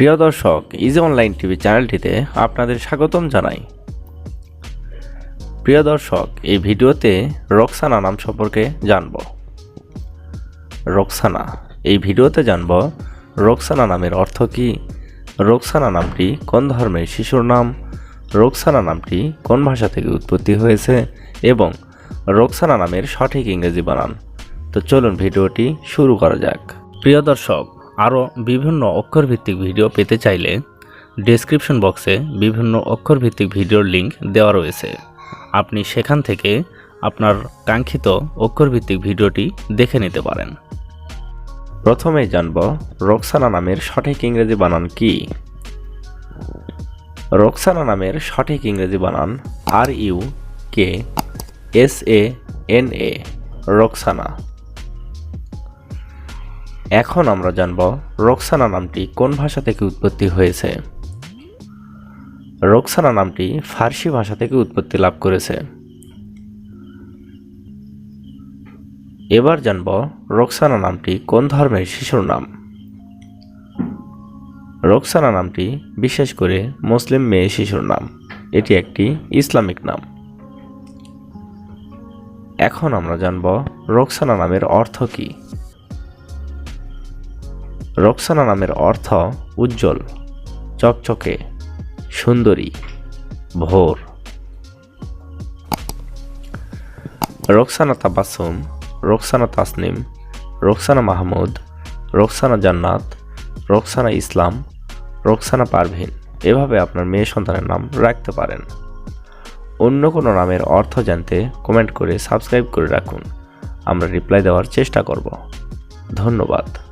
প্রিয় দর্শক easy online TV চ্যানেলটিতে আপনাদের স্বাগতম জানাই। প্রিয় দর্শক, এই ভিডিওতে রক্সানা নাম সম্পর্কে জানব। রক্সানা, এই ভিডিওতে জানব রক্সানা নামের অর্থ কী? রক্সানা নামটি কোন ধর্মের শিশুর নাম? রক্সানা নামটি কোন ভাষা থেকে উৎপত্তি হয়েছে? এবং রক্সানা নামের সঠিক ইংরেজি বানান। তো চলুন ভিডিওটি শুরু করা যাক। প্রিয় দর্শক আরও বিভিন্ন অক্ষরভিত্তিক ভিডিও পেতে চাইলে ডেসক্রিপশন বক্সে বিভিন্ন অক্ষরভিত্তিক ভিডিওর লিঙ্ক দেওয়া রয়েছে। আপনি সেখান থেকে আপনার কাঙ্ক্ষিত অক্ষরভিত্তিক ভিডিওটি দেখে নিতে পারেন। প্রথমেই জানব রক্সানা নামের সঠিক ইংরেজি বানান কি? রক্সানা নামের সঠিক ইংরেজি বানান R U K S A N A, Roksana. এখন আমরা জানব রক্সানা নামটি কোন ভাষা থেকে উৎপত্তি হয়েছে। রক্সানা নামটি ফার্সি ভাষা থেকে উৎপত্তি লাভ করেছে। এবার জানব রক্সানা নামটি কোন ধর্মের শিশুর নাম। রোকসানা নামটি বিশেষ করে মুসলিম মেয়ে শিশুর নাম। এটি একটি ইসলামিক নাম। এখন আমরা জানব রক্সানা নামের অর্থ কী। রক্সানা নামের অর্থ উজ্জ্বল, চকচকে, সুন্দরী, ভোর। রক্সানা তাবাসুম, রক্সানা তাসনিম, রক্সানা মাহমুদ, রক্সানা জান্নাত, রক্সানা ইসলাম, রক্সানা পারভিন। এভাবে আপনার মেয়ে সন্তানের নাম রাখতে পারেন। অন্য কোনো নামের অর্থ জানতে কমেন্ট করে সাবস্ক্রাইব করে রাখুন। আমরা রিপ্লাই দেওয়ার চেষ্টা করব। ধন্যবাদ।